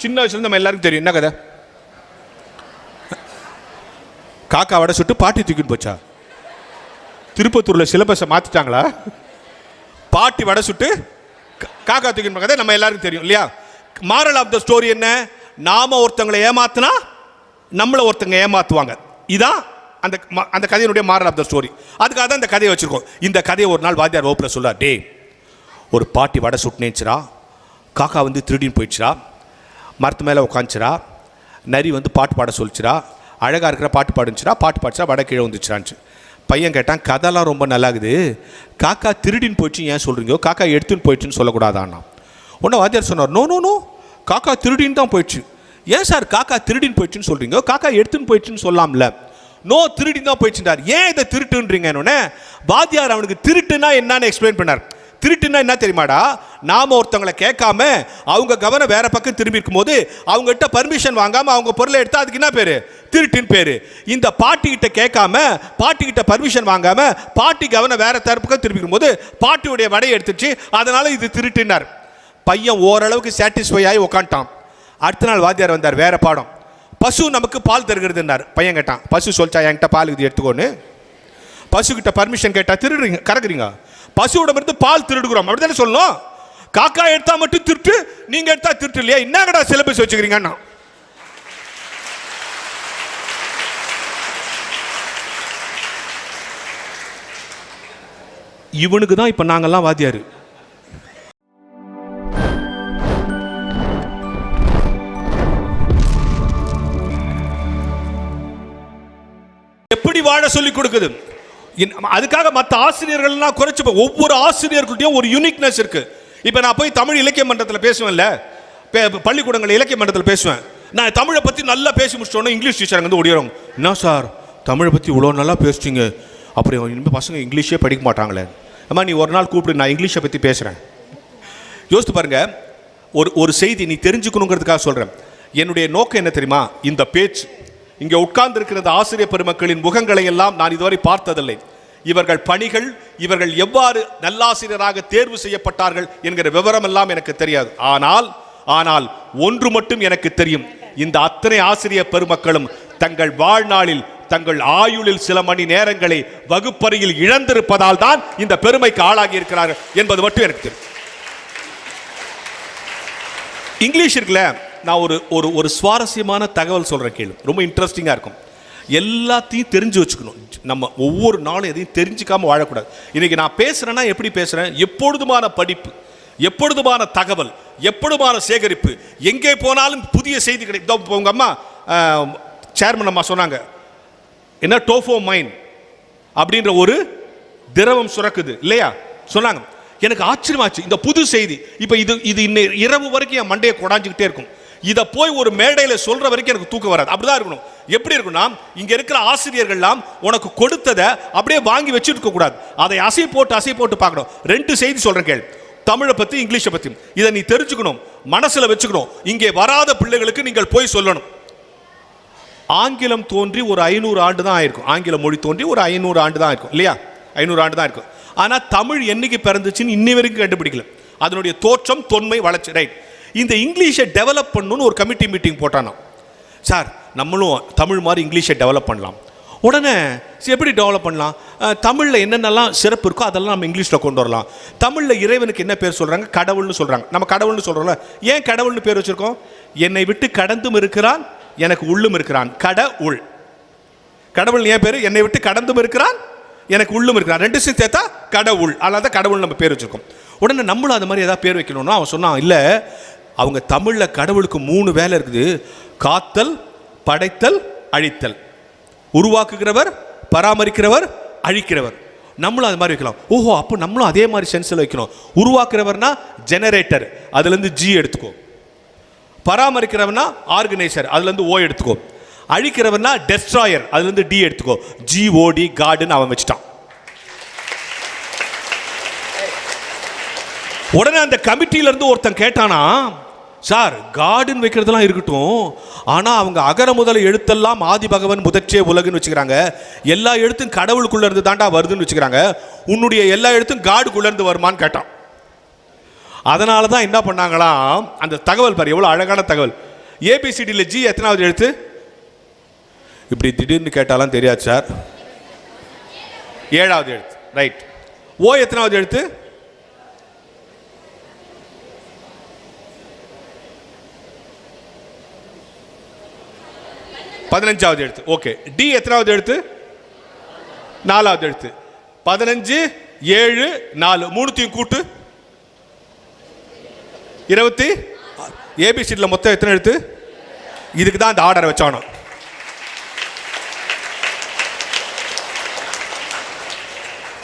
சின்ன வயசுல நம்ம எல்லாருக்கும் தெரியும். என்ன கதை? காக்கா வடை சுட்டு பாட்டி தூக்கிட்டு போச்சா? திருப்பத்தூர்ல சிலபஸை மாத்திட்டாங்களா? பாட்டி வடை சுட்டு கா- காக்கா தூக்கிட்டு கதை நம்ம எல்லாருக்கும் தெரியும் இல்லையா? மாரல் ஆஃப் த ஸ்டோரி என்ன? நாம ஒருத்தவங்களை ஏமாத்தினா நம்மளை ஒருத்தங்க ஏமாத்துவாங்க. இதான் அந்த அந்த கதையினுடைய மாரல் ஆஃப் த ஸ்டோரி அதுக்காக தான் இந்த கதையை வச்சுருக்கோம். இந்த கதையை ஒரு நாள் வாத்தியார் வகுப்பில் சொல்லார் டே ஒரு பாட்டி வடை சுட்டுனேச்சுரா காக்கா வந்து திருடின்னு போயிடுச்சுரா மரத்து மேலே உட்காந்துச்சிரா நரி வந்து பாட்டு பாட சொல்லிச்சிரா அழகாக இருக்கிற பாட்டு பாடுச்சுரா பாட்டு பாடிச்சா வட கீழே வந்துச்சுரான்ச்சு பையன் கேட்டான் கதைலாம் ரொம்ப நல்லாகுது. காக்கா திருடின்னு போயிடுச்சு ஏன் சொல்கிறீங்க காக்கா எடுத்துன்னு போயிடுச்சுன்னு சொல்லக்கூடாதான்னா? உடனே வாத்தியார் சொன்னார் நோ நோ நோ. காக்கா திருடின்னு தான் போயிடுச்சு. ஏன் சார் காக்கா திருடின்னு போயிடுச்சுன்னு சொல்கிறீங்க காக்கா எடுத்துன்னு போயிடுச்சுன்னு சொல்லாம்ல. நோ திருடி தான் போயிடுச்சுட்டார் ஏன் இதை திருட்டுன்றீங்க என்னொன்னே வாத்தியார் அவனுக்கு திருட்டுனா என்னன்னு எக்ஸ்பிளைன் பண்ணார். திருட்டுனா என்ன தெரியுமாடா? நாம் ஒருத்தவங்களை கேட்காம அவங்க கவனம் வேற பக்கம் திரும்பி இருக்கும்போது அவங்ககிட்ட பர்மிஷன் வாங்காம அவங்க பொருளை எடுத்தால் அதுக்கு என்ன பேரு? திருட்டுன்னு பேரு. இந்த பாட்டிக்கிட்ட கேட்காம பாட்டிக்கிட்ட பர்மிஷன் வாங்காம பாட்டி கவனம் வேற தரப்புக்கு திரும்பி இருக்கும்போது பாட்டியுடைய வடையை எடுத்துச்சு. அதனால இது திருட்டுனார் பையன் ஓரளவுக்கு சாட்டிஸ்ஃபை ஆகி உக்காண்டான் அடுத்த நாள் வாத்தியார் வந்தார் வேற பாடம். பசு நமக்கு பால் தருகிறதுன்னார். பையன் கேட்டான் பசு சொல்லிச்சா என்கிட்ட பால் இது எடுத்துக்கோன்னு? பசுக்கிட்ட பர்மிஷன் கேட்டால் திருடுறீங்க கறக்குறீங்க பசுவோட இருந்து பால் திருடுகிறோம். அப்படிதானே சொல்லணும்? காக்கா எடுத்தா மட்டும் திருட்டு நீங்க எடுத்தா திருட்டு இல்லையா? என்னங்கடா சிலபஸ் வச்சுக்கிறீங்கன்னா? இவனுக்கு தான் இப்ப நாங்கெல்லாம் வாத்தியார். எப்படி வாழ சொல்லிக் கொடுக்குது? அதுக்காக மற்ற ஆசிரியர்கள்லாம் குறைச்சி ஒவ்வொரு ஆசிரியர்கள்ட்டையும் ஒரு யூனிக்னஸ் இருக்கு. இப்போ நான் போய் தமிழ் இலக்கிய மன்றத்தில் பேசுவேன்ல. பள்ளிக்கூடங்கள் இலக்கிய மன்றத்தில் பேசுவேன். நான் தமிழை பற்றி நல்லா பேசி முடிச்சோன்னே இங்கிலீஷ் டீச்சர் வந்து ஓடிடுவாங்க என்ன சார்? தமிழை பற்றி இவ்வளோ நல்லா பேசிட்டீங்க அப்படி இனிமேல் பசங்க இங்கிலீஷே படிக்க மாட்டாங்களே. அம்மா நீ ஒரு நாள் கூப்பிடு நான் இங்கிலீஷை பற்றி பேசுகிறேன் யோசித்து பாருங்க. ஒரு ஒரு செய்தி நீ தெரிஞ்சுக்கணுங்கிறதுக்காக சொல்கிறேன் என்னுடைய நோக்கம் என்ன தெரியுமா? இந்த பேச்சு. இங்கே உட்கார்ந்திருக்கிற ஆசிரியர் பெருமக்களின் முகங்களை எல்லாம் நான் இதுவரை பார்த்ததில்லை. இவர்கள் பணிகள் இவர்கள் எவ்வாறு நல்லாசிரியராக தேர்வு செய்யப்பட்டார்கள் என்கிற விவரம் எல்லாம் எனக்கு தெரியாது. ஆனால் ஆனால் ஒன்று மட்டும் எனக்கு தெரியும். இந்த அத்தனை ஆசிரியர் பெருமக்களும் தங்கள் வாழ்நாளில் தங்கள் ஆயுளில் சில மணி நேரங்களை வகுப்பறையில் இழந்திருப்பதால் தான் இந்த பெருமைக்கு ஆளாகி இருக்கிறார்கள் என்பது மட்டும் எனக்கு தெரியும். இங்கிலீஷ் இருக்குல்ல? நான் ஒரு ஒரு ஒரு சுவாரஸ்யமான தகவல் சொல்கிறேன் கேளு. ரொம்ப இன்ட்ரெஸ்டிங்காக இருக்கும். எல்லாத்தையும் தெரிஞ்சு வச்சுக்கணும். நம்ம ஒவ்வொரு நாளும் எதையும் தெரிஞ்சுக்காமல் வாழக்கூடாது. இன்றைக்கி நான் பேசுகிறேன்னா எப்படி பேசுகிறேன் எப்பொழுதுமான படிப்பு எப்பொழுதுமான தகவல் எப்பொழுதுமான சேகரிப்பு எங்கே போனாலும் புதிய செய்தி கிடைக்கும் உங்கள் அம்மா சேர்மன் அம்மா சொன்னாங்க என்ன டோஃபோ மைன் அப்படின்ற ஒரு திரவம் சுரக்குது. இல்லையா? சொன்னாங்க. எனக்கு ஆச்சரியமாச்சு. இந்த புது செய்தி இப்போ இது இது இன்னை இரவு வரைக்கும் என் மண்டையை கொடாஞ்சிக்கிட்டே இருக்கும். இதை போய் ஒரு மேடையில் சொல்ற வரைக்கும் எனக்கு தூக்கம் வராது. அப்படிதான் இருக்கணும். எப்படி இருக்கும்னா இங்க இருக்கிற ஆசிரியர்கள்லாம் உனக்கு கொடுத்ததை அப்படியே வாங்கி வச்சுட்டு இருக்க கூடாது. அதை அசை போட்டு அசை போட்டு பார்க்கணும். ரெண்டு செய்தி சொல்றேன் கேள். தமிழை பத்தி இங்கிலீஷை பத்தி. இதை நீ தெரிஞ்சுக்கணும். மனசுல வச்சுக்கணும். இங்கே வராத பிள்ளைகளுக்கு நீங்கள் போய் சொல்லணும். ஆங்கிலம் தோன்றி ஒரு ஐநூறு ஆண்டு தான் ஆயிருக்கும். ஆங்கில மொழி தோன்றி ஒரு ஐநூறு ஆண்டு தான் இருக்கும் இல்லையா? ஐநூறு ஆண்டு தான் இருக்கும் ஆனால் தமிழ் என்னைக்கு பிறந்துச்சுன்னு இன்னி வரைக்கும் கண்டுபிடிக்கல. அதனுடைய தோற்றம் தொன்மை வளர்ச்சி. ரைட் இந்த இங்கிலீஷை டெவலப் பண்ணணும்னு ஒரு கமிட்டி மீட்டிங் போட்டானோ சார் நம்மளும் தமிழ் மாதிரி இங்கிலீஷை டெவலப் பண்ணலாம். உடனே எப்படி டெவலப் பண்ணலாம்? தமிழில் என்னென்னலாம் சிறப்பு இருக்கோ அதெல்லாம் நம்ம இங்கிலீஷில் கொண்டு வரலாம். தமிழில் இறைவனுக்கு என்ன பேர் சொல்கிறாங்க கடவுள்னு சொல்கிறாங்க நம்ம கடவுள்னு சொல்கிறோம்ல ஏன் கடவுள்னு பேர் வச்சுருக்கோம்? என்னை விட்டு கடந்தும் இருக்கிறான் எனக்கு உள்ளும் இருக்கிறான். கட உள் கடவுள் ஏன் பேர்? என்னை விட்டு கடந்தும் இருக்கிறான் எனக்கு உள்ளும் இருக்கிறான். ரெண்டு சேர்த்தா கடவுள். அதனால தான் கடவுள் நம்ம பேர் வச்சுருக்கோம். உடனே நம்மளும் அது மாதிரி ஏதாவது பேர் வைக்கணும்னா அவன் சொன்னான் இல்லை அவங்க தமிழில் கடவுளுக்கு மூணு வேலை இருக்குது. காத்தல் படைத்தல் அழித்தல். உருவாக்குகிறவர் பராமரிக்கிறவர் அழிக்கிறவர். நம்மளும் அது மாதிரி வைக்கலாம். ஓஹோ அப்போ நம்மளும் அதே மாதிரி சென்ஸில் வைக்கணும். உருவாக்குறவர்னா ஜெனரேட்டர் அதுலேருந்து ஜி எடுத்துக்கோ. பராமரிக்கிறவனா ஆர்கனைசர் அதுலேருந்து ஓ எடுத்துக்கோ. அழிக்கிறவனா டெஸ்ட்ராயர் அதுலேருந்து டி எடுத்துக்கோ. ஜிஓடி காடுன்னு அவன் வச்சுட்டான். உடனே அந்த கமிட்டியிலேருந்து ஒருத்தன் கேட்டானா சார் கார்டன் வைக்கிறதெல்லாம் இருக்கட்டும் ஆனால் அவங்க அகர முதல எழுத்தெல்லாம் ஆதி பகவன் முதற்றே உலகுன்னு வச்சுக்கிறாங்க. எல்லா எழுத்தும் கடவுளுக்குள்ளே இருந்து தாண்டா வருதுன்னு வச்சுக்கிறாங்க. உன்னுடைய எல்லா எழுத்தும் காடுக்குள்ளே இருந்து வருமான்னு கேட்டான். அதனால தான் என்ன பண்ணாங்களாம் அந்த தகவல் பாரு எவ்வளோ அழகான தகவல். ஏபிசிடியில் ஜி எத்தனாவது எழுத்து? இப்படி திடீர்னு கேட்டாலாம் தெரியாது சார். ஏழாவது எழுத்து ரைட் ஓ எத்தனாவது எழுத்து? பதினஞ்சாவது எழுத்து. ஓகே டி எத்தனாவது எழுத்து? நாலாவது எழுத்து. பதினஞ்சு ஏழு நாலு. மூணுத்தையும் கூட்டு. இருபத்தி? ஏபிசிடியில் மொத்தம் எத்தனை எழுத்து? இதுக்கு தான் அந்த ஆர்டரை வச்சானோ.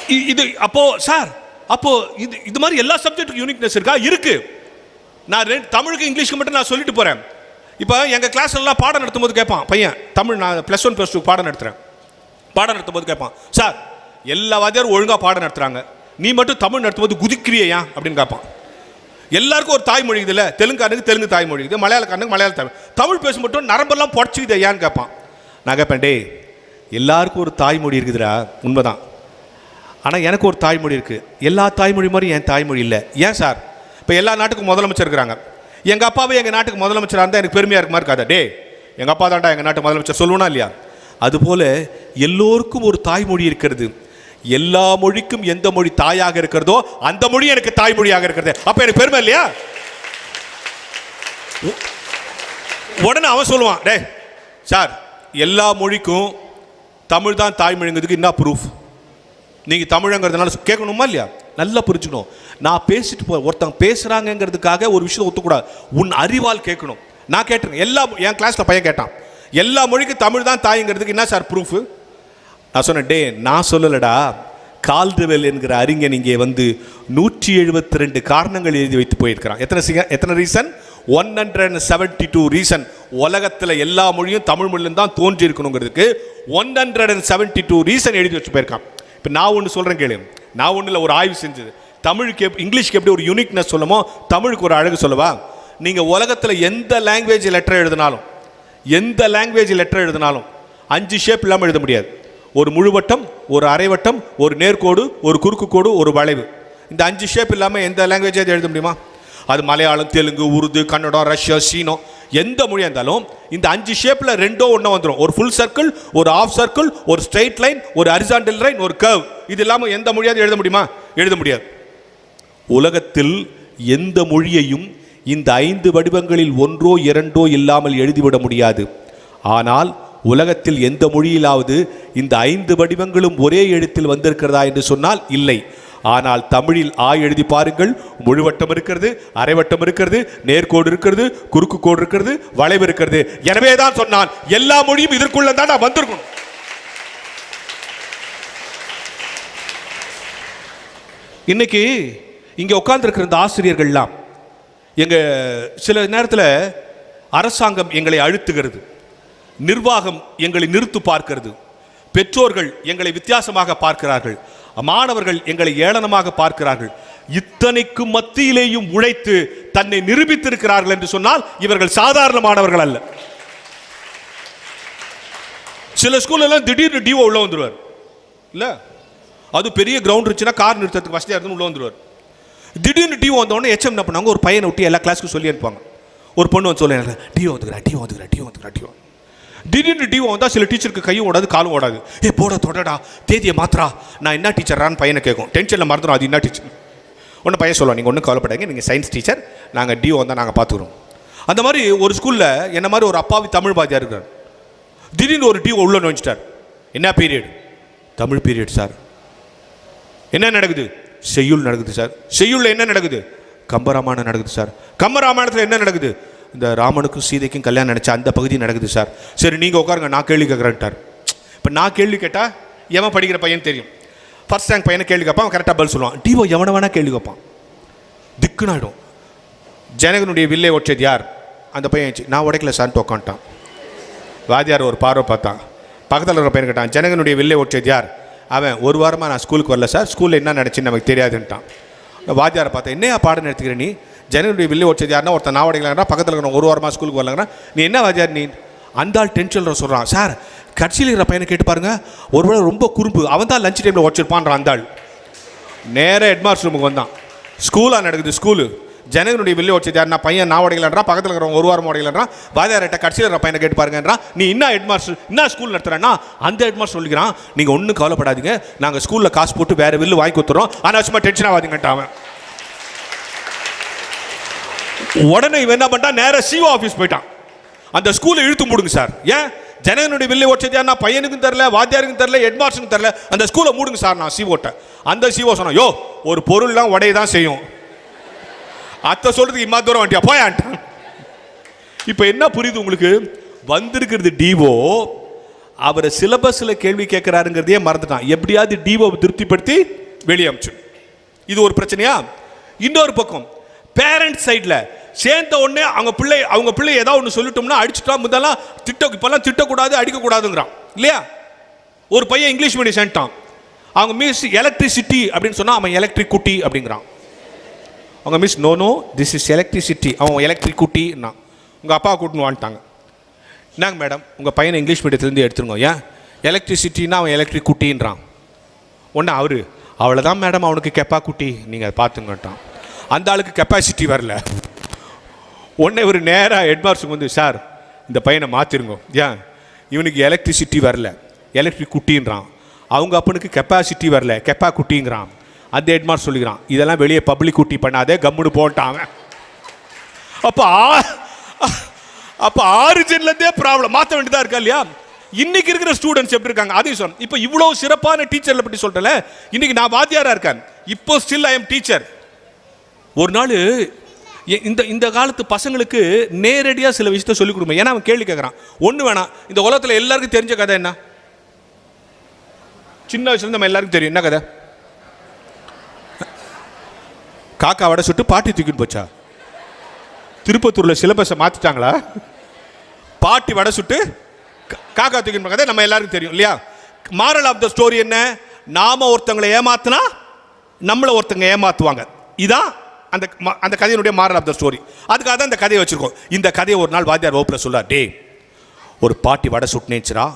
இ- இது அப்போ சார் அப்போ இது இது மாதிரி எல்லா சப்ஜெக்ட்டுக்கும் யூனிக்னஸ் இருக்கா? இருக்கு. நான் ரெண்டு தமிழுக்கு இங்கிலீஷ்க்கு மட்டும் நான் சொல்லிட்டு போறேன். இப்போ எங்கள் கிளாஸ்லலாம் பாடம் நடத்தும் போது கேட்பான் பையன் தமிழ் நான் ப்ளஸ் ஒன் ப்ளஸ் டூ பாடம் நடத்துகிறேன் பாடம் நடத்தும் போது கேட்பான் சார் எல்லா வாத்தியாரும் ஒழுங்காக பாடம் நடத்துகிறாங்க நீ மட்டும் தமிழ் நடத்தும் போது குதிக்கிறியா? அப்படின்னு கேட்பான் எல்லாருக்கும் ஒரு தாய்மொழி இல்லை தெலுங்கானுக்கு தெலுங்கு தாய்மொழி இது மலையாளக்காரனுக்கு மலையாள தமிழ். தமிழ் பேச மட்டும் நரம்பெல்லாம் புடச்சிக்குது ஏன்னு கேட்பான் நான் கேட்பேன் டேய் எல்லாருக்கும் ஒரு தாய்மொழி இருக்குதுடா. உண்மைதான். ஆனால் எனக்கு ஒரு தாய்மொழி இருக்குது எல்லா தாய்மொழி மாதிரி என் தாய்மொழி இல்லை. ஏன் சார்? இப்போ எல்லா நாட்டுக்கும் முதலமைச்சர் இருக்கிறாங்க. எங்கள் அப்பாவே எங்கள் நாட்டுக்கு முதலமைச்சராக இருந்தால் எனக்கு பெருமையாக இருக்குமா இருக்காதா? டே எங்கள் அப்பா தாண்டா எங்கள் நாட்டு முதலமைச்சர் சொல்லுவனா இல்லையா? அதுபோல் எல்லோருக்கும் ஒரு தாய்மொழி இருக்கிறது. எல்லா மொழிக்கும் எந்த மொழி தாயாக இருக்கிறதோ அந்த மொழி எனக்கு தாய்மொழியாக இருக்கிறது. அப்போ எனக்கு பெருமை இல்லையா? உடனே அவன் சொல்லுவான் டே சார் எல்லா மொழிக்கும் தமிழ் தான் தாய்மொழிங்கிறதுக்கு என்ன ப்ரூஃப் நீங்கள் தமிழங்கிறதுனால கேட்கணுமா இல்லையா? நல்லா புரிஞ்சுக்கணும். நான் பேசிட்டு போ ஒருத்தங்க பேசுகிறாங்கங்கிறதுக்காக ஒரு விஷயம் ஒத்துக்கூடாது. உன் அறிவால் கேட்கணும். நான் கேட்டிருக்கேன். எல்லா என் கிளாஸில் பையன் கேட்டான். எல்லா மொழிக்கும் தமிழ் தான் தாய்ங்கிறதுக்கு என்ன சார் ப்ரூஃபு நான் சொன்னேன் டே நான் சொல்லலடா. கால்டுவெல் என்கிற அறிஞன் இங்கே வந்து நூற்றி எழுபத்தி ரெண்டு காரணங்கள் எழுதி வைத்து போயிருக்கிறான். எத்தனை சிங்க எத்தனை reason one hundred and seventy two reason உலகத்தில் எல்லா மொழியும் தமிழ் மொழியும் தான் தோன்றி இருக்கணுங்கிறதுக்கு one hundred and seventy two reason எழுதி வச்சு போயிருக்கான். இப்போ நான் ஒன்று சொல்கிறேன் கேளு. நான் ஒன்றில் ஒரு ஆய்வு செஞ்சது. தமிழுக்கு எப் இங்கிலீஷ்க்கு எப்படி ஒரு யூனிக்னஸ் சொல்லுமோ தமிழுக்கு ஒரு அழகு சொல்லவா? நீங்கள் உலகத்தில் எந்த லாங்குவேஜ் லெட்டர் எழுதினாலும் எந்த லாங்குவேஜ் லெட்டர் எழுதினாலும் அஞ்சு ஷேப் இல்லாமல் எழுத முடியாது. ஒரு முழுவட்டம் ஒரு அரைவட்டம் ஒரு நேர்கோடு ஒரு குறுக்கு கோடு ஒரு வளைவு. இந்த அஞ்சு ஷேப் இல்லாமல் எந்த லாங்குவேஜ் எழுத முடியுமா? அது மலையாளம் தெலுங்கு உருது கன்னடம் ரஷ்யா சீனம் எந்த மொழியாக இருந்தாலும் இந்த அஞ்சு ஷேப்பில் ரெண்டோ ஒன்றோ வந்துடும் ஒரு ஃபுல் சர்க்கிள் ஒரு ஆஃப் சர்க்கிள் ஒரு ஸ்ட்ரைட் லைன் ஒரு ஹரிசாண்டல் லைன் ஒரு கர்வ் இது இல்லாமல் எந்த மொழியாவது எழுத முடியுமா? எழுத முடியாது. உலகத்தில் எந்த மொழியையும் இந்த ஐந்து வடிவங்களில் ஒன்றோ இரண்டோ இல்லாமல் எழுதிவிட முடியாது. ஆனால் உலகத்தில் எந்த மொழியிலாவது இந்த ஐந்து வடிவங்களும் ஒரே எழுத்தில் வந்திருக்கிறதா என்று சொன்னால் இல்லை. ஆனால் தமிழில் ஆ எழுதி பாருங்கள். முழுவட்டம் இருக்கிறது அரைவட்டம் இருக்கிறது நேர்கோடு இருக்கிறது குறுக்கு கோடு இருக்கிறது வளைவு இருக்கிறது. எனவே தான் சொன்னான் எல்லா மொழியும் இதற்குள்ள தான் நான் வந்திருக்கணும். இன்னைக்கு இங்கே உட்கார்ந்துருக்கிற இந்த ஆசிரியர்கள்லாம் எங்கள் சில நேரத்தில் அரசாங்கம் எங்களை அழுத்துகிறது நிர்வாகம் எங்களை நிறுத்து பார்க்கிறது பெற்றோர்கள் எங்களை வித்தியாசமாக பார்க்கிறார்கள் மாணவர்கள் எங்களை ஏளனமாக பார்க்கிறார்கள். இத்தனைக்கு மத்தியிலேயும் உழைத்து தன்னை நிரூபித்திருக்கிறார்கள் என்று சொன்னால் இவர்கள் சாதாரண மாணவர்கள் அல்ல. சில ஸ்கூல்ல எல்லாம் திடீர்னு டிஓ உள்ள வந்துருவார். இல்ல? அது பெரிய கிரவுண்ட் இருந்துச்சுன்னா கார் நிறுத்தத்துக்கு வசதியாக இருந்து உள்ள வந்துருவார். திடீர்னு டிஓ வந்தவொடனே எச்எம் என்ன பண்ணாங்க? ஒரு பையனை விட்டு எல்லா கிளாஸ்க்கும் சொல்லி அனுப்பாங்க ஒரு பொண்ணு வந்து சொல்லி டிஓ வந்துக்கிறா டிஓ வந்துக்கிறா டிஓ வந்துக்கிறா டிஓ திடீர்னு டிஓ வந்தால் சில டீச்சருக்கு கையும் ஓடாது காலும் ஓடாது. ஏ போட தொடடா. தேதியை மாத்திரா நான் என்ன டீச்சரான்னு பையனை கேட்கும். டென்ஷனில் மறந்துடும் அது என்ன டீச்சர்? ஒன்று பையன் சொல்லுவான். நீங்கள் ஒன்றும் கவலைப்படாங்க நீங்கள் சயின்ஸ் டீச்சர். நாங்கள் டிஓ வந்தால் நாங்கள் பார்த்துக்குறோம் அந்த மாதிரி ஒரு ஸ்கூலில் என்ன மாதிரி ஒரு அப்பாவி தமிழ் பாதியாக இருக்கிறார் திடீர்னு ஒரு டிஓ உள்ள நுழைஞ்சிட்டார். என்ன பீரியட் தமிழ் பீரியட் சார் என்ன நடக்குது? செய்யுள் நடக்குது சார் செய்யுள்ல என்ன நடக்குது? கம்பராமாயணம் நடக்குது சார் கம்பராமாயணத்தில் என்ன நடக்குது? இந்த ராமனுக்கும் சீதைக்கும் கல்யாணம் நினச்ச அந்த பகுதி நடக்குது சார். சரி நீங்கள் உட்காருங்க நான் கேள்வி கேட்குறேன்ட்டார் இப்போ நான் கேள்வி கேட்டால் எவன் படிக்கிற பையன் தெரியும். ஃபர்ஸ்ட் ரேங்க் பையனை கேள்வி கேட்பான் அவன் கரெக்டாக பதில் சொல்லுவான். டிஓ எவனை வேணால் கேள்வி கேட்பான் திக்குனாயிடும். ஜனகனுடைய வில்லை ஒற்றது யார்? அந்த பையன் நான் உடைக்கல சார்ன்ட்டு உக்காண்டான் வாதியார் ஒரு பார்வை பார்த்தான். பக்கத்தில் இருக்கிற பையன் கேட்டான் ஜனகனுடைய வில்லை ஒற்றது யார்? அவன் ஒரு வாரமாக நான் ஸ்கூலுக்கு வரல சார். ஸ்கூலில் என்ன நடந்துச்சுன்னு நமக்கு தெரியாதுன்ட்டான். வாத்தியாரை பார்த்தேன் என்னையா பாடம் எடுத்துக்கிறேன் நீ? ஜனவரி வெளியே வச்சது யாருன்னா ஒருத்தன் நான் பக்கத்தில் இருக்கிற ஒரு வாரமாக ஸ்கூலுக்கு வரலங்கிறா. நீ என்ன வாஜார் நீ? அந்த ஆள் டென்ஷனில் சொல்கிறான் சார் கட்சியில் இருக்கிற பையனை கேட்டு பாருங்க. ஒருவேளை ரொம்ப குறும்பு. அவன் தான் லஞ்ச் டைமில் உடச்சிருப்பான்றான் அந்த ஆள் நேராக ஹெட்மாஸ்டர் ரூமுக்கு வந்தான். ஸ்கூலாக நடக்குது ஸ்கூலு ஜனகனுடைய வெளியே வச்சது யாருன்னா பையன் நான் உடையலன்றான் பக்கத்தில் இருக்கிறவங்க ஒரு வாரம் உடையலன்றான் வாதியார்ட்ட கட்சியில் இருக்கிற பையனை கேட்டு பாருங்கன்றான் நீ என்ன ஹெட் மாஸ்டர் என்ன ஸ்கூல் நடத்துறேன்னா? அந்த ஹெட் மாஸ்டர் சொல்லிக்கிறான் நீங்கள் ஒன்றும் கவலைப்படாதீங்க. நாங்கள் ஸ்கூலில் காசு போட்டு வேறு வில்லு வாங்கி கொடுத்துறோம். ஆனால் சும்மா டென்ஷன் ஆகாதீங்கன்ட்டு அவன். உடனே இவன் என்ன பண்ணிட்டான்? நேராக சிஓ ஆஃபீஸ் போயிட்டான். அந்த ஸ்கூலை இழுத்து மூடுங்க சார் ஏன்? ஜனகனுடைய வில்லை ஓட்டது நான் பையனுக்கும் தெரில வாத்தியாருக்கும் தெரில ஹெட்மாஸ்டருக்கும் தெரில அந்த ஸ்கூலை மூடுங்க சார் நான் சிஓட்ட அந்த சிஓ சொன்னான் யோ ஒரு பொருள்லாம் உடைய தான் செய்யும். அத்தை சொல்றதுக்கு இம்மா தூரம் வண்டியா போயான்ட்டான் இப்போ என்ன புரியுது உங்களுக்கு? வந்திருக்கிறது டிஓ அவரை சிலபஸில் கேள்வி கேட்குறாருங்கிறதையே மறந்துட்டான். எப்படியாவது டிஓவை திருப்திப்படுத்தி வெளியே அமிச்சு. இது ஒரு பிரச்சனையா? இன்னொரு பக்கம் பேரண்ட் சைடில் சேர்ந்த உடனே அவங்க பிள்ளை அவங்க பிள்ளை ஏதாவது ஒன்று சொல்லிட்டோம்னா அடிச்சுட்டா முதலாம் திட்ட இப்போல்லாம் திட்டக்கூடாது அடிக்கக்கூடாதுங்கிறான். இல்லையா? ஒரு பையன் இங்கிலீஷ் மீடியம் சேர்ந்துட்டான். அவங்க மிஸ் எலக்ட்ரிசிட்டி அப்படின்னு சொன்னால் அவன் எலக்ட்ரிக் குட்டி அப்படிங்கிறான். அவங்க miss no no this is electricity அவன் எலக்ட்ரிக் குட்டின்னா. உங்கள் அப்பா கூட்டின்னு வந்துட்டாங்க என்னங்க மேடம் உங்கள் பையனை இங்கிலீஷ் மீடியத்துலேருந்து எடுத்துருங்க. ஏன்? எலக்ட்ரிசிட்டின்னா அவன் எலக்ட்ரிக் குட்டின்றான். ஒன்று அவரு. அவ்வளோதான் மேடம் அவனுக்கு கெப்பா குட்டி. நீங்கள் அதை பார்த்துங்கட்டான் அந்த ஆளுக்கு கெப்பாசிட்டி வரல. உடனே ஒரு நேராக ஹெட்மாஸ்டருக்கு வந்து சார் இந்த பையனை மாற்றிருங்க ஏன்? இவனுக்கு எலக்ட்ரிசிட்டி வரல. எலக்ட்ரிக் குட்டின்றான். அவங்க அப்பனுக்கு கெப்பாசிட்டி வரல. கெப்பா குட்டிங்கிறான். அந்த ஹெட்மாஸ்டர் சொல்லிக்கிறான் இதெல்லாம் வெளியே பப்ளிக் குட்டி பண்ணாதே கம்முன்னு போட்டான் அப்போ ஆ- அப்போ ஆரிஜின்லேருந்தே ப்ராப்ளம் மாற்ற வேண்டியதாக இருக்கா இல்லையா? இன்னைக்கு இருக்கிற ஸ்டூடெண்ட்ஸ் எப்படி இருக்காங்க? அதையும் சொன்னேன் இப்போ இவ்வளோ சிறப்பான டீச்சரில் பற்றி சொல்கிறேன் இன்னைக்கு நான் வாத்தியாராக இருக்கேன். இப்போ ஸ்டில் ஐ எம் டீச்சர் ஒரு நாள் எ- இந்த இந்த காலத்து பசங்களுக்கு நேரடியாக சில விஷயத்த சொல்லிக் கொடுங்க. ஏன்னா அவன் கேள்வி கேட்குறான் ஒன்று வேணாம் இந்த உலகத்தில் எல்லாருக்கும் தெரிஞ்ச கதை என்ன? சின்ன வயசுலேருந்து நம்ம எல்லாருக்கும் தெரியும். என்ன கதை? காக்கா வடை சுட்டு பாட்டி தூக்கிட்டு போச்சா? திருப்பத்தூரில் சிலபஸை மாற்றிட்டாங்களா பாட்டி வடை சுட்டு காக்கா தூக்கிட்டு கதை நம்ம எல்லாருக்கும் தெரியும் இல்லையா? மாரல் ஆஃப் த ஸ்டோரி என்ன? நாம ஒருத்தங்களை ஏமாத்தினா நம்மளை ஒருத்தங்க ஏமாத்துவாங்க. இதான் அந்த அந்த கதையினுடைய மாரல் ஆஃப் த ஸ்டோரி அதுக்காக தான் இந்த கதையை வச்சுருக்கோம். இந்த கதையை ஒரு நாள் வாத்தியார் வகுப்பில் சொல்லார் டே ஒரு பாட்டி வடை சுட்டுனேச்சுரா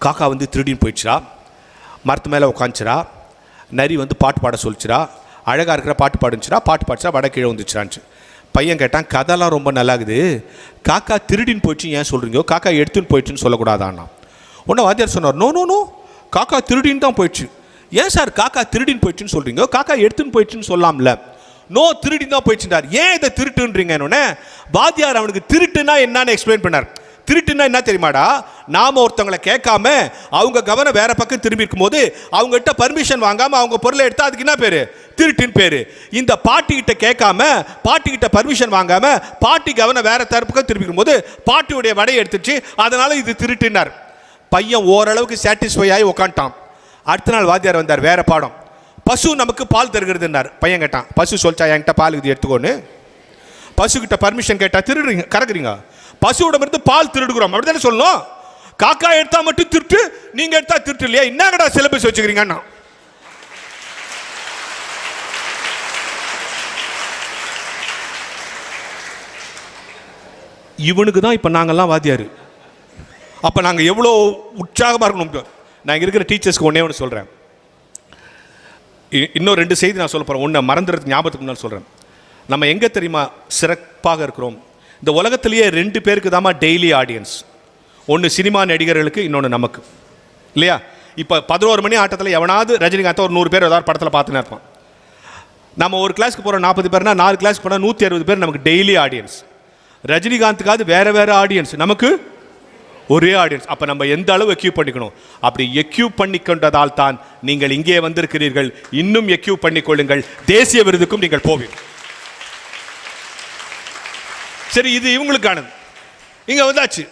காக்கா வந்து திருடின்னு போயிடுச்சுரா மரத்து மேலே உட்காந்துச்சுரா நரி வந்து பாட்டு பாட சொல்லிச்சுரா அழகாக இருக்கிற பாட்டு பாடுச்சுரா பாட்டு பாடிச்சா வடை கீழே வந்துச்சுரான்ச்சு பையன் கேட்டான் கதைலாம் ரொம்ப நல்லாகுது. காக்கா திருடின்னு போயிடுச்சு ஏன் சொல்கிறீங்க காக்கா எடுத்துன்னு போயிடுச்சுன்னு சொல்லக்கூடாதான்னா உடனே வாத்தியார் சொன்னார் நோ நோ நோ காக்கா திருடின்னு தான் போயிடுச்சு. ஏன் சார் காக்கா திருடின்னு போயிடுச்சுன்னு சொல்கிறீங்க காக்கா எடுத்துன்னு போயிடுச்சுன்னு சொல்லாம்ல. நோ திருடி தான் போயிடுச்சுட்டார் ஏன் இதை திருட்டுன்றீங்க என்னொன்னே வாத்தியார் அவனுக்கு திருட்டுனா என்னன்னு எக்ஸ்பிளைன் பண்ணார். திருட்டுன்னா என்ன தெரியுமாடா? நாம் ஒருத்தவங்களை கேட்காம அவங்க கவனம் வேற பக்கம் திரும்பி இருக்கும்போது அவங்ககிட்ட பர்மிஷன் வாங்காமல் அவங்க பொருளை எடுத்தால் அதுக்கு என்ன பேர்? திருட்டுன்னு பேர். இந்த பாட்டிக்கிட்ட கேட்காம பாட்டிக்கிட்ட பர்மிஷன் வாங்காமல் பாட்டி கவனம் வேற தரப்புக்கு திரும்பி இருக்கும்போது பாட்டியுடைய வடையை எடுத்துச்சு அதனால் இது திருட்டுனார் பையன் ஓரளவுக்கு சாட்டிஸ்ஃபை ஆகி உக்காண்டான் அடுத்த நாள் வாத்தியார் வந்தார் வேற பாடம். பசு நமக்கு பால் தருகிறதுன்னார். பையன் கேட்டான் பசு சொல்லிச்சா என்கிட்ட பால் இது எடுத்துக்கோன்னு? பசுக்கிட்ட பர்மிஷன் கேட்டால் திருடுறீங்க கறக்குறீங்க? பசுவிடமிருந்து பால் திருடுகிறோம். அப்படி தானே சொல்லணும்? காக்கா எடுத்தா மட்டும் திருட்டு நீங்கள் எடுத்தா திருட்டு இல்லையா? என்னங்கடா சிலபஸ் வச்சுக்கிறீங்கன்னா? இவனுக்கு தான் இப்போ நாங்கள்லாம் வாத்தியார். அப்போ நாங்கள் எவ்வளோ உற்சாகமாக இருக்கணும். நான் இங்கே இருக்கிற டீச்சர்ஸ்க்கு ஒன்றே ஒன்று சொல்கிறேன் இன்னும் ரெண்டு செய்தி நான் சொல்ல போகிறேன் ஒன்று மறந்துடுறது ஞாபகத்துக்கு முன்னால் சொல்கிறேன் நம்ம எங்கே தெரியுமா சிறப்பாக இருக்கிறோம்? இந்த உலகத்திலேயே ரெண்டு பேருக்கு தாம்மா டெய்லி ஆடியன்ஸ் ஒன்று சினிமா நடிகர்களுக்கு இன்னொன்று நமக்கு. இல்லையா? இப்போ பதினோரு மணி ஆட்டத்தில் எவனாவது ரஜினிகாந்த் ஒரு நூறு பேர் ஏதாவது படத்தில் பார்த்துன்னு இருப்பான். நம்ம ஒரு கிளாஸ்க்கு போகிறோம் நாற்பது பேர்னா நாலு கிளாஸ்க்கு போனால் நூற்றி அறுபது பேர் நமக்கு டெய்லி ஆடியன்ஸ் ரஜினிகாந்துக்காவது வேறு வேறு ஆடியன்ஸ் நமக்கு ஒரே ஆடியன்ஸ் அப்போ நம்ம எந்த அளவு எக்யூப் பண்ணிக்கணும்? அப்படி எக்யூப் பண்ணிக்கொண்டதால் தான் நீங்கள் இங்கே வந்திருக்கிறீர்கள். இன்னும் எக்யூப் பண்ணிக்கொள்ளுங்கள். தேசிய விருதுக்கும் நீங்கள் போவீர்கள் சரி இது இவங்களுக்கானது. இங்கே வந்தாச்சு.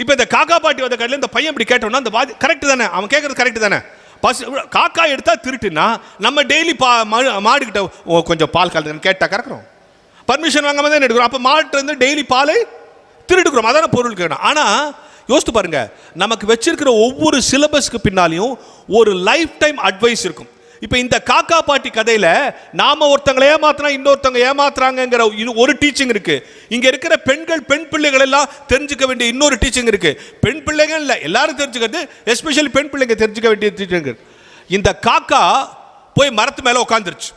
இப்போ இந்த காக்கா பாட்டி வந்த கடையில் இந்த பையன் இப்படி கேட்டோம்னா அந்த வாதி கரெக்ட் தானே? அவன் கேட்குறது கரெக்ட் தானே? பசு காக்கா எடுத்தால் திருட்டுன்னா நம்ம டெய்லி பா மாடு மாடுகிட்ட ஓ கொஞ்சம் பால் கலந்து கேட்டால் கறக்குறோம். பர்மிஷன் வாங்காமல் தான் எடுக்கிறோம். அப்போ மாட்டு வந்து டெய்லி பாலை திருடுக்கிறோம். அதான பொருள் கேட்கணும் ஆனால் யோசித்து பாருங்க. நமக்கு வச்சிருக்கிற ஒவ்வொரு சிலபஸ்க்கு பின்னாலையும் ஒரு லைஃப் டைம் அட்வைஸ் இருக்கும். இப்போ இந்த காக்கா பாட்டி கதையில நாம ஒருத்தங்களை ஏமாத்தினா இன்னொருத்தவங்க ஏமாத்துறாங்கிற இது ஒரு டீச்சிங் இருக்கு. இங்க இருக்கிற பெண்கள் பெண் பிள்ளைகள் எல்லாம் தெரிஞ்சுக்க வேண்டிய இன்னொரு டீச்சிங் இருக்கு. பெண் பிள்ளைங்க இல்லை எல்லாரும் தெரிஞ்சுக்கிறது எஸ்பெஷலி பெண் பிள்ளைங்க தெரிஞ்சுக்க வேண்டிய டீச்சிங் இந்த காக்கா போய் மரத்து மேலே உட்காந்துருச்சு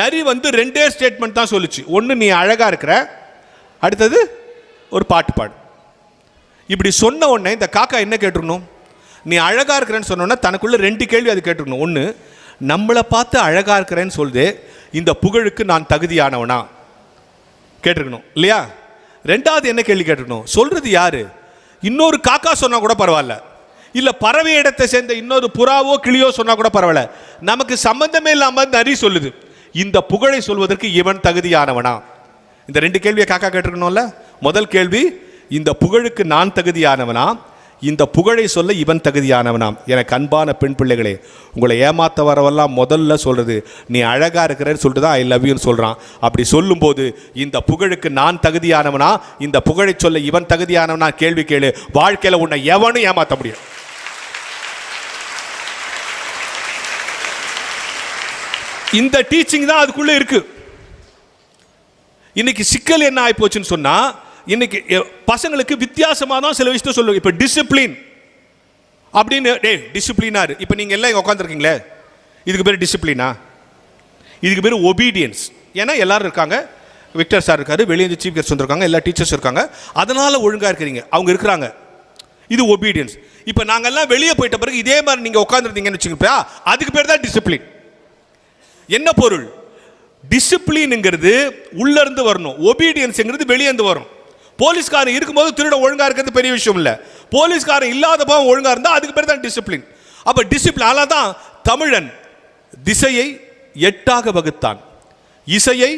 நரி வந்து ரெண்டே ஸ்டேட்மெண்ட் தான் சொல்லுச்சு. ஒன்று நீ அழகாக இருக்கிற. அடுத்தது ஒரு பாட்டு பாடு. இப்படி சொன்ன உடனே இந்த காக்கா என்ன கேட்டுருணும் நீ அழகாக இருக்கிறேன்னு சொன்னோன்னா தனக்குள்ளே ரெண்டு கேள்வி அது கேட்டுருக்கணும் ஒன்று நம்மளை பார்த்து அழகாக இருக்கிறேன்னு சொல்லுது இந்த புகழுக்கு நான் தகுதியானவனா? கேட்டிருக்கணும் இல்லையா? ரெண்டாவது என்ன கேள்வி கேட்டுக்கணும்? சொல்கிறது யார்? இன்னொரு காக்கா சொன்னால் கூட பரவாயில்ல. இல்லை பறவை இடத்தை சேர்ந்த இன்னொரு புறாவோ கிளியோ சொன்னால் கூட பரவாயில்ல. நமக்கு சம்பந்தமே இல்லாமல் நரி சொல்லுது. இந்த புகழை சொல்வதற்கு இவன் தகுதியானவனா? இந்த ரெண்டு கேள்வியை காக்கா கேட்டிருக்கணும்ல முதல் கேள்வி இந்த புகழுக்கு நான் தகுதியானவனா? இந்த புகழை சொல்ல இவன் தகுதியானவனாம் எனக்கு அன்பான பெண் பிள்ளைகளே உங்களை ஏமாத்த வரவெல்லாம் முதல்ல சொல்கிறது நீ அழகாக இருக்கிறேன்னு சொல்லிட்டு தான் ஐ லவ் யூன்னு அப்படி சொல்லும்போது இந்த புகழுக்கு நான் தகுதியானவனா? இந்த புகழை சொல்ல இவன் தகுதியானவனா? கேள்வி கேளு. வாழ்க்கையில உன்னை எவனும் ஏமாத்த முடியும் இந்த டீச்சிங் தான் அதுக்குள்ளே இருக்கு. இன்னைக்கு சிக்கல் என்ன ஆகிப்போச்சுன்னு சொன்னால் இன்னைக்கு எ- பசங்களுக்கு வித்தியாசமாக தான் சில விஷயத்த சொல்லுவாங்க. இப்போ டிசிப்ளின் அப்படின்னு டே டிசிப்ளினாரு இப்போ நீங்கள் எல்லாம் இங்கே உட்காந்துருக்கீங்களே இதுக்கு பேர் டிசிப்ளினா இதுக்கு பேர் ஒபீடியன்ஸ் ஏன்னா எல்லோரும் இருக்காங்க. விக்டர் சார் இருக்காரு வெளியே இருந்து சீஃப் கெஸ்ட் வந்திருக்காங்க எல்லா டீச்சர்ஸ் இருக்காங்க. அதனால் ஒழுங்காக இருக்கிறீங்க. அவங்க இருக்கிறாங்க. இது ஒபீடியன்ஸ் இப்போ நாங்கள்லாம் வெளியே போயிட்ட பிறகு இதே மாதிரி நீங்கள் உட்காந்துருந்தீங்கன்னு வச்சுக்கப்பா அதுக்கு பேர் தான் டிசிப்ளின் என்ன பொருள்? டிசிப்ளின்ங்கிறது உள்ளேருந்து வரணும். ஒபீடியன்ஸுங்கிறது வெளியே இருந்து வரும். போலீஸ்காரன் இருக்கும்போது திருட ஒழுங்காக இருக்கிறது பெரிய விஷயம் இல்லை. போலீஸ்காரன் இல்லாதப்போ ஒழுங்காக இருந்தால் அதுக்கு பேர் தான் டிசிப்ளின் அப்போ டிசிப்ளின் ஆனால் தான் தமிழன். திசையை எட்டாக வகுத்தான். இசையை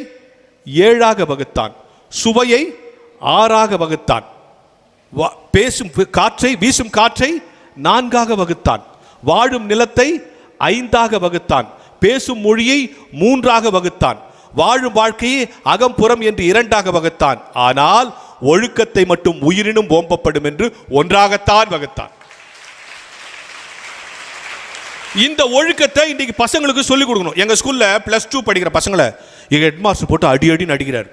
ஏழாக வகுத்தான். சுவையை ஆறாக வகுத்தான். பேசும் காற்றை வீசும் காற்றை நான்காக வகுத்தான். வாழும் நிலத்தை ஐந்தாக வகுத்தான். பேசும் மொழியை மூன்றாக வகுத்தான். வாழும் வாழ்க்கையை அகம்புறம் என்று இரண்டாக வகுத்தான். ஆனால் ஒழுக்கத்தை மட்டும் உயிரினும் ஓம்பப்படும் என்று ஒன்றாகத்தான் வகுத்தான். இந்த ஒழுக்கத்தை இன்னைக்கு பசங்களுக்கு சொல்லிக் கொடுக்கணும். எங்க ஸ்கூல்ல பிளஸ் டூ படிக்கிற பசங்களை எங்க ஹெட்மாஸ்டர் போட்டு அடி அடின்னு அடிக்கிறார்.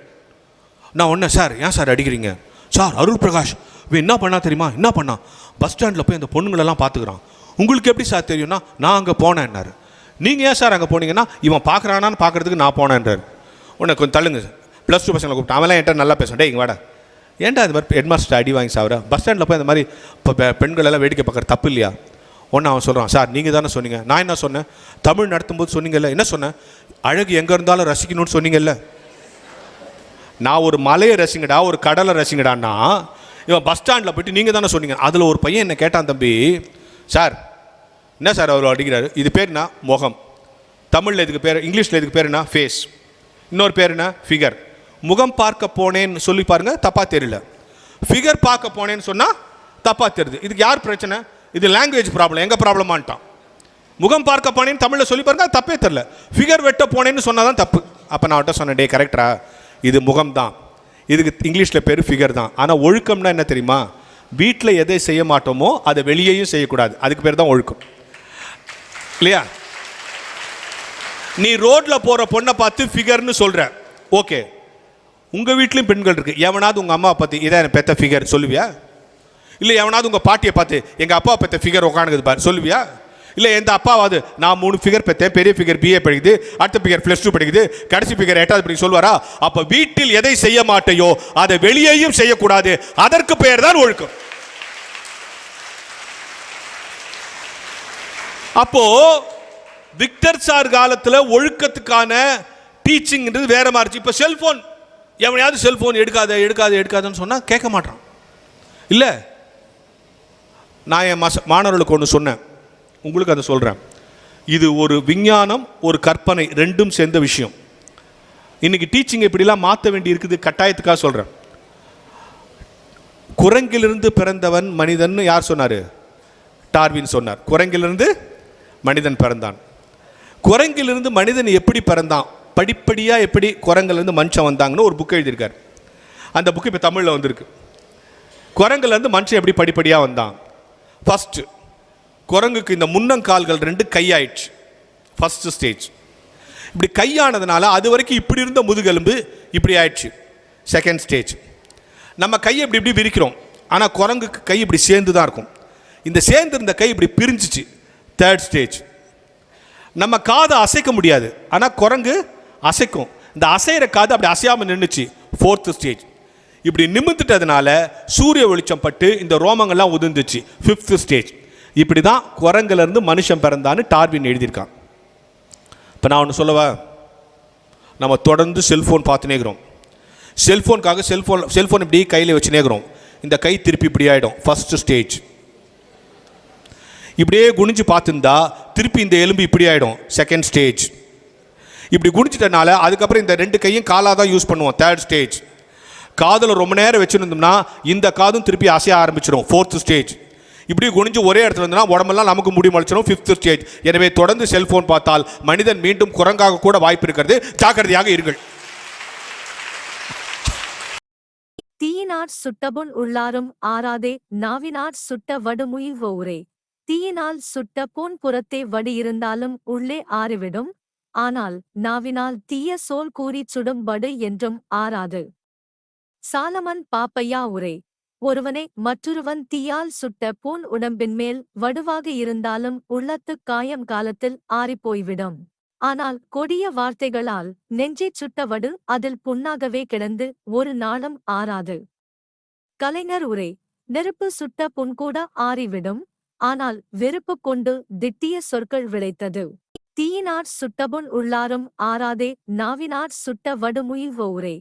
நான் ஒன்று சார் ஏன் சார் அடிக்கிறீங்க? சார் அருள் பிரகாஷ். இவன் என்ன பண்ணா தெரியுமா? என்ன பண்ணா? பஸ் ஸ்டாண்டில் போய் அந்த பொண்ணுங்களெல்லாம் பார்த்துக்கிறான். உங்களுக்கு எப்படி சார் தெரியும்னா நான் அங்கே போனேன்னாரு. நீங்கள் ஏன் சார் அங்கே போனீங்கன்னா இவன் பார்க்குறானான்னு பார்க்கறதுக்கு நான் போனேன்றார். உன்னை கொஞ்சம் தள்ளுங்க ப்ளஸ் டூ பசங்களை கூப்பிட்டு அவன்லாம் என்கிட்ட நல்லா பேசுகிறேன் டே இங்கே வாடா. ஏன்டா இது மாதிரி ஹெட் மாஸ்டர் அடி வாங்கி சாவர பஸ் ஸ்டாண்டில் போய் இந்த மாதிரி இப்போ பெண்கள் எல்லாம் வேடிக்கை பார்க்குற தப்பு இல்லையா? ஒன்று அவன் சொல்கிறான் சார் நீங்கள் தானே சொன்னீங்க. நான் என்ன சொன்னேன்? தமிழ் நடத்தும்போது சொன்னீங்கல்ல. என்ன சொன்னேன்? அழகு எங்கே இருந்தாலும் ரசிக்கணும்னு சொன்னீங்கல்ல. நான் ஒரு மலையை ரசிங்கடா ஒரு கடலை ரசிங்கடான்னா இவன் பஸ் ஸ்டாண்டில் போயிட்டு நீங்கள் தானே சொன்னீங்க. அதில் ஒரு பையன் என்ன கேட்டான் தம்பி. சார் என்ன சார் அவர் அடிக்கிறாரு? இது பேர்னா முகம். தமிழில் இதுக்கு பேர் இங்கிலீஷில் இதுக்கு பேர் என்ன ஃபேஸ் இன்னொரு பேர் என்ன ஃபிகர் முகம் பார்க்க போனேன்னு சொல்லி பாருங்க தப்பாக தெரியல. ஃபிகர் பார்க்க போனேன்னு சொன்னால் தப்பாக தெரியுது. இதுக்கு யார் பிரச்சனை? இது லாங்குவேஜ் ப்ராப்ளம் எங்கள் ப்ராப்ளமான்ட்டான் முகம் பார்க்க போனேன்னு தமிழில் சொல்லி பாருங்க தப்பே தெரில ஃபிகர் வெட்ட போனேன்னு சொன்னால் தான் தப்பு. அப்போ நான் அவட்ட சொன்னேன் டே? கரெக்டாக இது முகம் தான். இதுக்கு இங்கிலீஷில் பேர் ஃபிகர் தான். ஆனால் ஒழுக்கம்னா என்ன தெரியுமா? வீட்டில் எதை செய்ய மாட்டோமோ அதை வெளியேயும் செய்யக்கூடாது. அதுக்கு பேர் தான் ஒழுக்கம். இல்லையா? நீ ரோட்ல போற பொண்ணை பார்த்து ஃபிகர்னு சொல்ற. ஓகே உங்க வீட்லயும் பெண்கள் இருக்கு. எவனாவது உங்க அம்மா பார்த்து இதான் எனக்கு பெத்த ஃபிகர் சொல்லுவியா? இல்லை எவனாவது உங்க பாட்டியை பார்த்து எங்க அப்பா பெத்த ஃபிகர் உட்காந்துக்குது பாரு சொல்லுவியா? இல்லை எந்த அப்பாவாது நான் மூணு ஃபிகர் பெற்றேன் பெரிய ஃபிகர் பிஏ படிக்குது. அடுத்த ஃபிகர் ப்ளஸ் டூ படிக்குது. கடைசி ஃபிகர் எட்டாவது படிக்க சொல்வாரா அப்போ வீட்டில் எதை செய்ய மாட்டையோ அதை வெளியேயும் செய்யக்கூடாது. அதற்கு பெயர் தான் ஒழுக்கம். அப்போ விக்டர் சார் காலத்தில் ஒழுக்கத்துக்கான டீச்சிங்ன்றது வேற மாறிச்சு இப்போ செல்போன் எவனையாவது செல்போன் எடுக்காத எடுக்காத எடுக்காதன்னு சொன்னால் கேட்க மாட்டான் இல்லை நான் என் மச மாணவர்களுக்கு ஒன்று சொன்னேன். உங்களுக்கு அதை சொல்கிறேன் இது ஒரு விஞ்ஞானம் ஒரு கற்பனை ரெண்டும் சேர்ந்த விஷயம். இன்றைக்கி டீச்சிங் இப்படிலாம் மாற்ற வேண்டி இருக்குது கட்டாயத்துக்காக சொல்கிறேன் குரங்கிலிருந்து பிறந்தவன் மனிதன் யார் சொன்னார்? டார்வின் சொன்னார். குரங்கிலிருந்து மனிதன் பிறந்தான். குரங்கிலிருந்து மனிதன் எப்படி பிறந்தான்? படிப்படியாக எப்படி குரங்கிலிருந்து மனுஷன் வந்தாங்கன்னு ஒரு புக் எழுதியிருக்கார். அந்த புக்கு இப்போ தமிழில் வந்திருக்கு. குரங்குலேருந்து மனுஷன் எப்படி படிப்படியாக வந்தான்? ஃபஸ்ட்டு குரங்குக்கு இந்த முன்னங்கால்கள் ரெண்டு கையாயிடுச்சு. ஃபஸ்ட்டு ஸ்டேஜ் இப்படி கையானதுனால அது வரைக்கும் இப்படி இருந்த முதுகெலும்பு இப்படி ஆயிடுச்சு. செகண்ட் ஸ்டேஜ் நம்ம கையை இப்படி இப்படி விரிக்கிறோம். ஆனால் குரங்குக்கு கை இப்படி சேர்ந்து தான் இருக்கும். இந்த சேர்ந்து இருந்த கை இப்படி பிரிஞ்சிச்சு. தேர்ட் ஸ்டேஜ் நம்ம காதை அசைக்க முடியாது. ஆனால் குரங்கு அசைக்கும். இந்த அசைகிற காது அப்படி அசையாமல் நின்றுச்சு ஃபோர்த்து ஸ்டேஜ் இப்படி நிமிர்ந்துட்டதுனால சூரிய வெளிச்சம் பட்டு இந்த ரோமங்கள்லாம் உதிர்ந்துச்சு. ஃபிஃப்த்து ஸ்டேஜ் இப்படி தான் குரங்குலேருந்து மனுஷன் பிறந்தான்னு டார்வின் எழுதியிருக்கான். இப்போ நான் ஒன்று சொல்லவா? நம்ம தொடர்ந்து செல்ஃபோன் பார்த்துனே இருக்கிறோம். செல்ஃபோனுக்காக செல்ஃபோன் செல்ஃபோன் இப்படி கையில் வச்சுனே இருக்கிறோம். இந்த கை திருப்பி இப்படி ஆகிடும் ஃபஸ்ட்டு ஸ்டேஜ் இப்படியே குனிஞ்சு பார்த்துருந்தா திருப்பி இந்த எலும்பு இப்படி ஆகிடும் செகண்ட் ஸ்டேஜ் இப்படி குனிச்சிட்டனால அதுக்கப்புறம் இந்த ரெண்டு கையும் காலாக தான் யூஸ் பண்ணுவோம் தேர்ட் ஸ்டேஜ் காதில் ரொம்ப நேரம் வச்சுருந்தோம்னா இந்த காதும் திருப்பி அசைய ஆரம்பிச்சிடும் ஃபோர்த் ஸ்டேஜ் இப்படி குனிஞ்சு ஒரே இடத்துல இருந்தோம்னா உடம்பெல்லாம் நமக்கு முடி மலைச்சிடும் ஃபிஃப்த் ஸ்டேஜ் எனவே தொடர்ந்து செல்ஃபோன் பார்த்தால் மனிதன் மீண்டும் குரங்காக கூட வாய்ப்பு இருக்கிறது. ஜாக்கிரதையாக இருங்கள். தீயினாற் சுட்டபுண் உள்ளாரும் ஆறாதே நாவினாற் சுட்ட வடுமுயிர்வோரே தீயினால் சுட்ட பொன் புறத்தே வடி இருந்தாலும் உள்ளே ஆறிவிடும். ஆனால் நாவினால் தீய சோல் கூறிச் சுடும் வடு என்றும் ஆறாது. சாலமன் பாப்பையா உரை ஒருவனை மற்றொருவன் தீயால் சுட்ட பூன் உடம்பின் மேல் வடுவாக இருந்தாலும் உள்ளத்துக் காயம் காலத்தில் ஆறிப்போய்விடும். ஆனால் கொடிய வார்த்தைகளால் நெஞ்சைச் சுட்ட வடு அதில் புண்ணாகவே கிடந்து ஒரு நாளும் ஆறாது. கலைஞர் உரை நெருப்பு சுட்ட புண்கூட ஆறிவிடும். ஆனால் வெறுப்பு கொண்டு திட்டிய சொற்கள் விளைத்தது. தீயினாற் சுட்டபுண் உள்ளாரும் ஆறாதே நாவினாற் சுட்ட வடுமுயிர்வோரே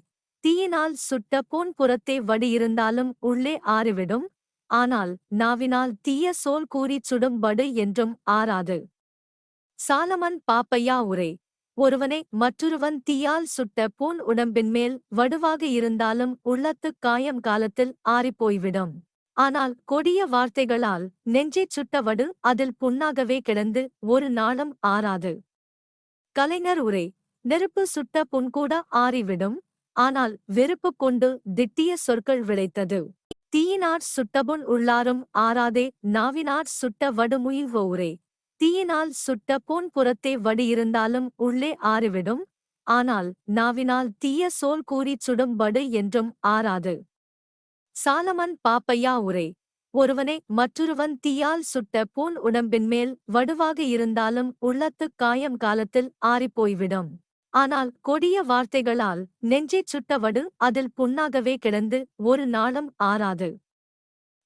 தீயினால் சுட்ட பொன் புறத்தே வடி இருந்தாலும் உள்ளே ஆறிவிடும். ஆனால் நாவினால் தீய சோல் கூறிச் சுடும் வடு என்றும் ஆறாது. சாலமன் பாப்பையா உரை. ஒருவனை மற்றொருவன் தீயால் சுட்ட பூன் உடம்பின் மேல் வடுவாக இருந்தாலும் உள்ளத்துக் காயம் காலத்தில் ஆறிப்போய்விடும். ஆனால் கொடிய வார்த்தைகளால் நெஞ்சைச் சுட்ட வடு அதில் புண்ணாகவே கிடந்து ஒரு நாளும் ஆறாது. கலைஞர் உரை நெருப்பு சுட்ட புண்கூட ஆறிவிடும் ஆனால் வெறுப்பு கொண்டு திட்டிய சொற்கள் விளைத்தது. தீயினாற் சுட்டபுண் உள்ளாரும் ஆறாதே நாவினாற் சுட்ட வடுமுயிர்வோரே தீயினால் சுட்ட பொன் புறத்தே வடி இருந்தாலும் உள்ளே ஆறிவிடும் ஆனால் நாவினால் தீய சோல் கூறிச் சுடும் வடு என்றும் ஆறாது. சாலமன் பாப்பையா உரை. ஒருவனை மற்றொருவன் தீயால் சுட்ட பூன் உடம்பின் மேல் வடுவாக இருந்தாலும் உள்ளத்துக் காயம் காலத்தில் ஆறிப்போய்விடும். ஆனால் கொடிய வார்த்தைகளால் நெஞ்சைச் சுட்டவடு அதில் புண்ணாகவே கிடந்து ஒரு நாளும் ஆறாது.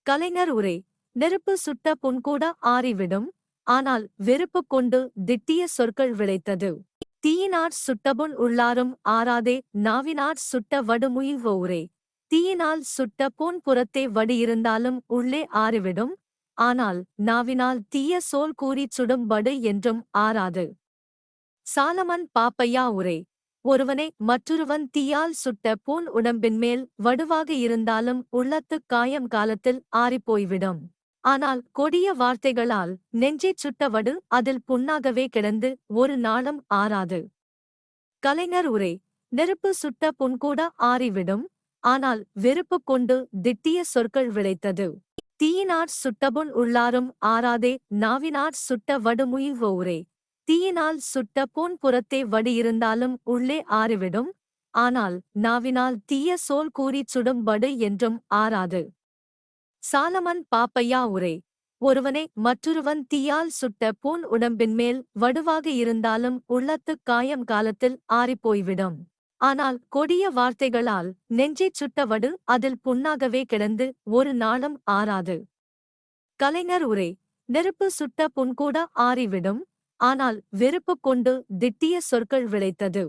கலைஞர் உரை. நெருப்பு சுட்ட புண்கூட ஆறிவிடும். ஆனால் வெறுப்பு கொண்டு திட்டிய சொற்கள் விளைத்தது. தீயினாற் சுட்டபுண் உள்ளாரும் ஆறாதே. நாவினாற் சுட்ட வடுமுயிர்வோரே தீயினால் சுட்ட பொன் புறத்தே வடி இருந்தாலும் உள்ளே ஆறிவிடும். ஆனால் நாவினால் தீய சோல் கூறிச் சுடும் வடு என்றும் ஆறாது. சாலமன் பாப்பையா உரை ஒருவனை மற்றொருவன் தீயால் சுட்ட பூன் உடம்பின் மேல் வடுவாக இருந்தாலும் உள்ளத்துக் காயம் காலத்தில் ஆறிப்போய்விடும். ஆனால் கொடிய வார்த்தைகளால் நெஞ்சைச் சுட்ட வடு அதில் புண்ணாகவே கிடந்து ஒரு நாளும் ஆறாது. கலைஞர் உரை நெருப்பு சுட்ட புண்கூட ஆறிவிடும். ஆனால் வெறுப்பு கொண்டு திட்டிய சொற்கள் விளைத்தது. தீயினாற் சுட்டபுண் உள்ளாரும் ஆறாதே நாவினாற் சுட்ட வடுமுயிர்வோரே தீயினால் சுட்ட பொன் புறத்தே வடி இருந்தாலும் உள்ளே ஆறிவிடும். ஆனால் நாவினால் தீய சோல் கூறிச் சுடும் வடு என்றும் ஆறாது. சாலமன் பாப்பையா உரை. ஒருவனை மற்றொருவன் தீயால் சுட்ட பூன் உடம்பின் மேல் வடுவாக இருந்தாலும் உள்ளத்துக் காயம் காலத்தில் ஆறிப்போய்விடும். ஆனால் கொடிய வார்த்தைகளால் நெஞ்சைச் சுட்டவடு அதில் புண்ணாகவே கிடந்து ஒரு நாளும் ஆறாது. கலைஞர் உரை நெருப்பு சுட்ட புண்கூட ஆறிவிடும் ஆனால் வெறுப்பு கொண்டு திட்டிய சொற்கள் விளைத்தது.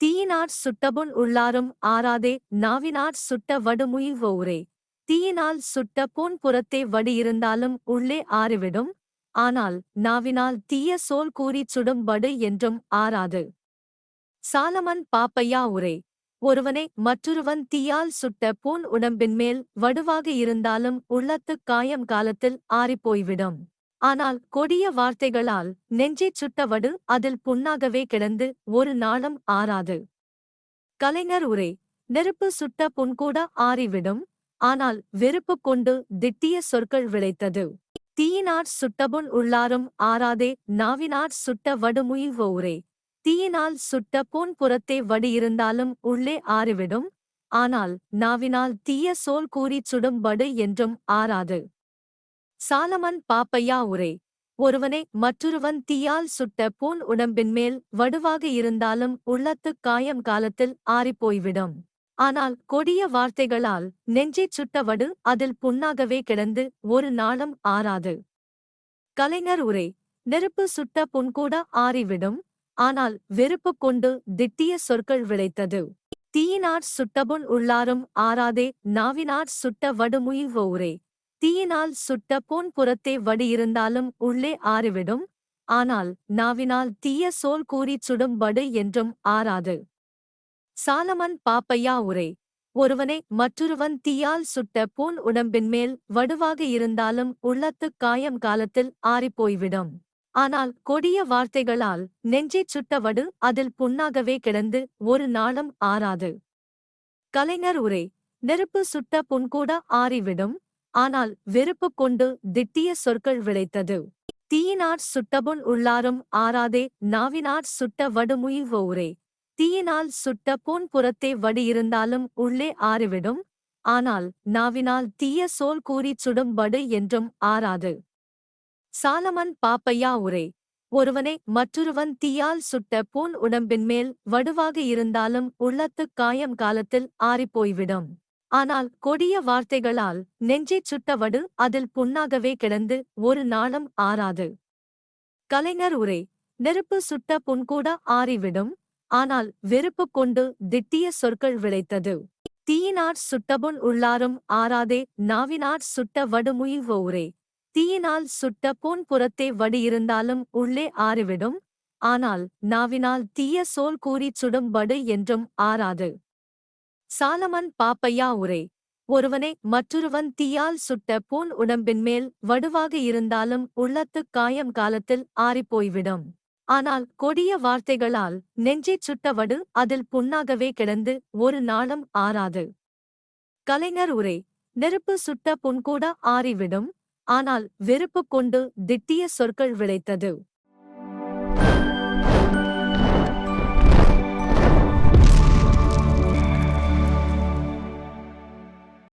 தீயினாற் சுட்டபுண் உள்ளாரும் ஆறாதே நாவினாற் சுட்ட வடுமுயிர்வோரே தீயினால் சுட்ட பொன் புறத்தே வடி இருந்தாலும் உள்ளே ஆறிவிடும் ஆனால் நாவினால் தீய சோல் கூறிச் சுடும் வடு என்றும் ஆறாது. சாலமன் பாப்பையா உரை. ஒருவனை மற்றொருவன் தீயால் சுட்ட பூன் உடம்பின் மேல் வடுவாக இருந்தாலும் உள்ளத்துக் காயம் காலத்தில் ஆறிப்போய்விடும். ஆனால் கொடிய வார்த்தைகளால் நெஞ்சைச் சுட்டவடு அதில் புண்ணாகவே கிடந்து ஒரு நாளும் ஆறாது. கலைஞர் உரை நெருப்பு சுட்ட புண்கூட ஆறிவிடும். ஆனால் வெறுப்பு கொண்டு திட்டிய சொற்கள் விளைத்தது. தீயினாற் சுட்டபுண் உள்ளாரும் ஆறாதே நாவினாற் சுட்ட வடுமுயிர்வோரே தீயினால் சுட்ட பொன் புறத்தே வடி இருந்தாலும் உள்ளே ஆறிவிடும். ஆனால் நாவினால் தீய சோல் கூறிச் சுடும் வடு என்றும் ஆறாது. சாலமன் பாப்பையா உரை ஒருவனை மற்றொருவன் தீயால் சுட்ட பூன் உடம்பின் மேல் வடுவாக இருந்தாலும் உள்ளத்துக் காயம் காலத்தில் ஆறிப்போய்விடும். ஆனால் கொடிய வார்த்தைகளால் நெஞ்சைச் சுட்ட வடு அதில் புண்ணாகவே கிடந்து ஒரு நாளும் ஆறாது. கலைஞர் உரை நெருப்பு சுட்ட புண்கூட ஆறிவிடும். ஆனால் வெறுப்பு கொண்டு திட்டிய சொற்கள் விளைத்தது. தீயினாற் சுட்டபுண் உள்ளாரும் ஆறாதே நாவினாற் சுட்ட வடுமுயிர் ஊரே தீயினால் சுட்ட பொன் புறத்தே வடி இருந்தாலும் உள்ளே ஆறிவிடும். ஆனால் நாவினால் தீய சோல் கூறிச் சுடும் வடு என்றும் ஆறாது. சாலமன் பாப்பையா உரை. ஒருவனை மற்றொருவன் தீயால் சுட்ட பூன் உடம்பின் மேல் வடுவாக இருந்தாலும் உள்ளத்துக் காயம் காலத்தில் ஆறிப்போய்விடும். ஆனால் கொடிய வார்த்தைகளால் நெஞ்சைச் சுட்ட வடு அதில் புண்ணாகவே கிடந்து ஒரு நாளும் ஆறாது. கலைஞர் உரை நெருப்பு சுட்ட புண்கூட ஆறிவிடும் ஆனால் வெறுப்பு கொண்டு திட்டிய சொற்கள் விளைத்தது. தீயினாற் சுட்டபுண் உள்ளாரும் ஆறாதே நாவினாற் சுட்ட வடுமுயிர் உரே தீயினால் சுட்ட பூன் புறத்தே வடி இருந்தாலும் உள்ளே ஆறிவிடும் ஆனால் நாவினால் தீய சோல் கூறிச் சுடும் வடு என்றும் ஆறாது. சாலமன் பாப்பையா உரை. ஒருவனை மற்றொருவன் தீயால் சுட்ட பூன் உடம்பின் மேல் வடுவாக இருந்தாலும் உள்ளத்துக் காயம் காலத்தில் ஆறிப்போய்விடும். ஆனால் கொடிய வார்த்தைகளால் நெஞ்சைச் சுட்ட வடு அதில் புண்ணாகவே கிடந்து ஒரு நாளும் ஆறாது. கலைஞர் உரை நெருப்பு சுட்ட புண்கூட ஆறிவிடும். ஆனால் வெறுப்பு கொண்டு திட்டிய சொற்கள் விளைத்தது. தீயினாற் சுட்டபுண் உள்ளாரும் ஆறாதே நாவினாற் சுட்ட வடுமுயிர் உரே. தீயினால் சுட்ட பூன் புறத்தே வடி இருந்தாலும் உள்ளே ஆறிவிடும். ஆனால் நாவினால் தீய சோல் கூறிச் சுடும் வடு என்றும் ஆறாது. சாலமன் பாப்பையா உரை ஒருவனை மற்றொருவன் தீயால் சுட்ட பூன் உடம்பின் மேல் வடுவாக இருந்தாலும் உள்ளத்துக் காயம் காலத்தில் ஆறிப்போய்விடும். ஆனால் கொடிய வார்த்தைகளால் நெஞ்சைச் சுட்ட வடு அதில் புண்ணாகவே கிடந்து ஒரு நாளும் ஆறாது. கலைஞர் உரை நெருப்பு சுட்ட புண்கூட ஆறிவிடும். ஆனால் வெறுப்பு கொண்டு திட்டிய சொற்கள் விளைத்தது.